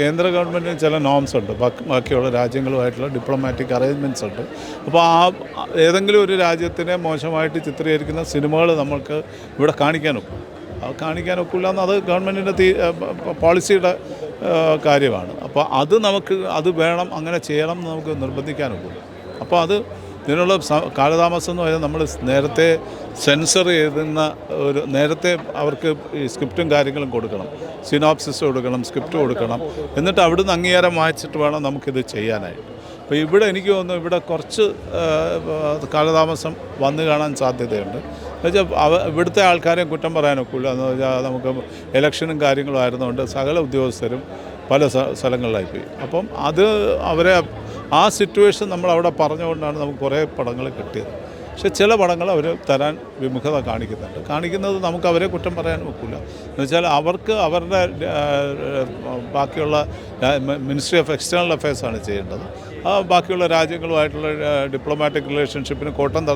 കേന്ദ്ര ഗവൺമെന്റിന് ചില നോംസ് ഉണ്ട്. ബാക്കി- ബാക്കിയുള്ള രാജ്യങ്ങളുമായിട്ടുള്ള ഡിപ്ലോമാറ്റിക് അറേഞ്ച്മെന്റ്സ് ഉണ്ട്. അപ്പോൾ ആ ഏതെങ്കിലും ഒരു രാജ്യത്തിനെ മോശമായിട്ട് ചിത്രീകരിക്കുന്ന സിനിമകൾ നമ്മൾക്ക് ഇവിടെ കാണിക്കാനൊക്കും. അത് കാണിക്കാനൊക്കില്ല എന്ന് അത് ഗവൺമെന്റിന്റെ തീ പോളിസിയുടെ കാര്യമാണ്. അപ്പോൾ അത് നമുക്ക് അത് വേണം അങ്ങനെ ചെയ്യണം എന്ന് നമുക്ക് നിർബന്ധിക്കാനൊക്കില്ല അപ്പോൾ അത് ഇതിനുള്ള കാലതാമസം എന്ന് നമ്മൾ നേരത്തെ സെൻസർ ചെയ്യുന്ന ഒരു നേരത്തെ അവർക്ക് സ്ക്രിപ്റ്റും കാര്യങ്ങളും കൊടുക്കണം. സിനോപ്സിസ് കൊടുക്കണം സ്ക്രിപ്റ്റ് കൊടുക്കണം. എന്നിട്ട് അവിടുന്ന് അംഗീകാരം വായിച്ചിട്ട് വേണം നമുക്കിത് ചെയ്യാനായിട്ട്. അപ്പോൾ ഇവിടെ എനിക്ക് തോന്നുന്നു ഇവിടെ കുറച്ച് കാലതാമസം വന്നു കാണാൻ സാധ്യതയുണ്ട്. എന്നുവെച്ചാൽ അവ ഇവിടുത്തെ ആൾക്കാരെയും കുറ്റം പറയാനൊക്കില്ല എന്ന് വെച്ചാൽ നമുക്ക് ഇലക്ഷനും കാര്യങ്ങളും ആയിരുന്നുകൊണ്ട് സകല ഉദ്യോഗസ്ഥരും പല സ്ഥലങ്ങളിലായി പോയി അപ്പം അത് അവരെ ആ സിറ്റുവേഷൻ നമ്മൾ അവിടെ പറഞ്ഞുകൊണ്ടാണ് നമുക്ക് കുറേ പടങ്ങൾ കിട്ടിയത്. പക്ഷേ ചില പടങ്ങൾ അവർ തരാൻ വിമുഖത കാണിക്കുന്നുണ്ട്. കാണിക്കുന്നത് നമുക്ക് അവരെ കുറ്റം പറയാൻ ഒക്കില്ല. എന്ന് വെച്ചാൽ അവർക്ക് അവരുടെ ബാക്കിയുള്ള മിനിസ്ട്രി ഓഫ് എക്സ്റ്റേണൽ അഫയേഴ്സാണ് ചെയ്യേണ്ടത്. ബാക്കിയുള്ള രാജ്യങ്ങളുമായിട്ടുള്ള ഡിപ്ലോമാറ്റിക് റിലേഷൻഷിപ്പിന് കോട്ടം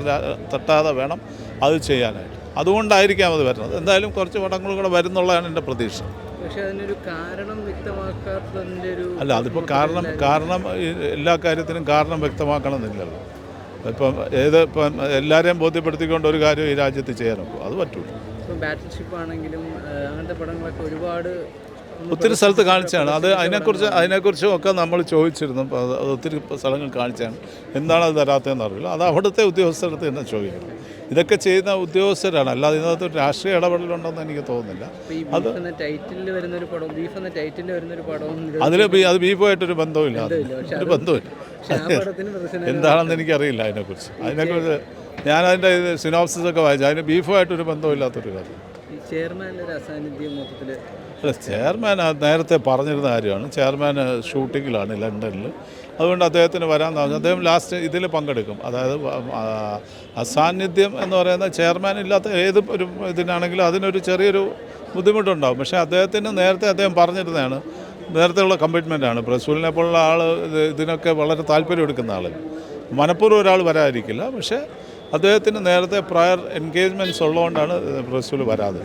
തട്ടാതെ വേണം അത് ചെയ്യാനായിട്ട്. അതുകൊണ്ടായിരിക്കാം അത് വരുന്നത്. എന്തായാലും കുറച്ച് പടങ്ങൾ കൂടെ വരുന്നുള്ളതാണ് എന്റെ പ്രതീക്ഷ. പക്ഷെ അതിനൊരു കാരണം വ്യക്തമാക്കാത്തതിന്റെ ഒരു അല്ല അതിപ്പോൾ കാരണം കാരണം എല്ലാ കാര്യത്തിനും കാരണം വ്യക്തമാക്കണം വ്യക്തമാക്കണമെന്നില്ലല്ലോ. ഇപ്പം ഏത് ഇപ്പം എല്ലാവരെയും ബോധ്യപ്പെടുത്തിക്കൊണ്ട് ഒരു കാര്യം ഈ രാജ്യത്ത് ചെയ്യാനൊക്കും അത് പറ്റൂല. ഇപ്പം ബാറ്റിൽ ഷിപ്പ് ആണെങ്കിലും അങ്ങനത്തെ പടങ്ങളൊക്കെ ഒരുപാട് ഒത്തിരി സ്ഥലത്ത് കാണിച്ചാണ് അത് അതിനെക്കുറിച്ച് അതിനെക്കുറിച്ചും ഒക്കെ നമ്മൾ ചോദിച്ചിരുന്നു. അത് ഒത്തിരി സ്ഥലങ്ങൾ കാണിച്ചാണ് എന്താണ് അത് തരാത്തതെന്ന് അറിയില്ല. അത് അവിടുത്തെ ഉദ്യോഗസ്ഥരടുത്ത് തന്നെ ചോദിക്കണം ഇതൊക്കെ ചെയ്യുന്ന ഉദ്യോഗസ്ഥരാണ്. അല്ലാതെ ഇതിനകത്ത് ഒരു രാഷ്ട്രീയ ഇടപെടലുണ്ടെന്ന് എനിക്ക് തോന്നുന്നില്ല. അത് അതിൽ അത് ബീഫുമായിട്ടൊരു ബന്ധമില്ല. ഒരു ബന്ധമില്ല എന്താണെന്ന് എനിക്കറിയില്ല അതിനെക്കുറിച്ച്. അതിനെക്കുറിച്ച് ഞാനതിന്റെ ഇത് സിനോപ്സിസ് ഒക്കെ വായിച്ചു. അതിന് ബീഫുമായിട്ടൊരു ബന്ധമില്ലാത്തൊരു കാര്യം. ഈ ചെയർമാന്റെ ഒരു അസാന്നിധ്യം മൊത്തത്തിൽ അല്ല ചെയർമാൻ നേരത്തെ പറഞ്ഞിരുന്ന കാര്യമാണ്. ചെയർമാൻ ഷൂട്ടിങ്ങിലാണ് ലണ്ടനിൽ അതുകൊണ്ട് അദ്ദേഹത്തിന് വരാൻ പറഞ്ഞു അദ്ദേഹം ലാസ്റ്റ് ഇതിൽ പങ്കെടുക്കും. അതായത് അസാന്നിധ്യം എന്ന് പറയുന്ന ചെയർമാൻ ഇല്ലാത്ത ഏത് ഒരു ഇതിനാണെങ്കിലും അതിനൊരു ചെറിയൊരു ബുദ്ധിമുട്ടുണ്ടാകും പക്ഷേ അദ്ദേഹത്തിന് നേരത്തെ അദ്ദേഹം പറഞ്ഞിരുന്നതാണ്. നേരത്തെയുള്ള കമ്മിറ്റ്മെന്റാണ് പ്രസൂലിനെ പോലുള്ള ആൾ ഇതിനൊക്കെ വളരെ താല്പര്യം എടുക്കുന്ന ആൾ മനഃപൂർവം ഒരാൾ വരാതിരിക്കില്ല. പക്ഷേ അദ്ദേഹത്തിന് നേരത്തെ പ്രയർ എൻഗേജ്മെന്റ്സ് ഉള്ളതുകൊണ്ടാണ് പ്രസൂൽ വരാതെ.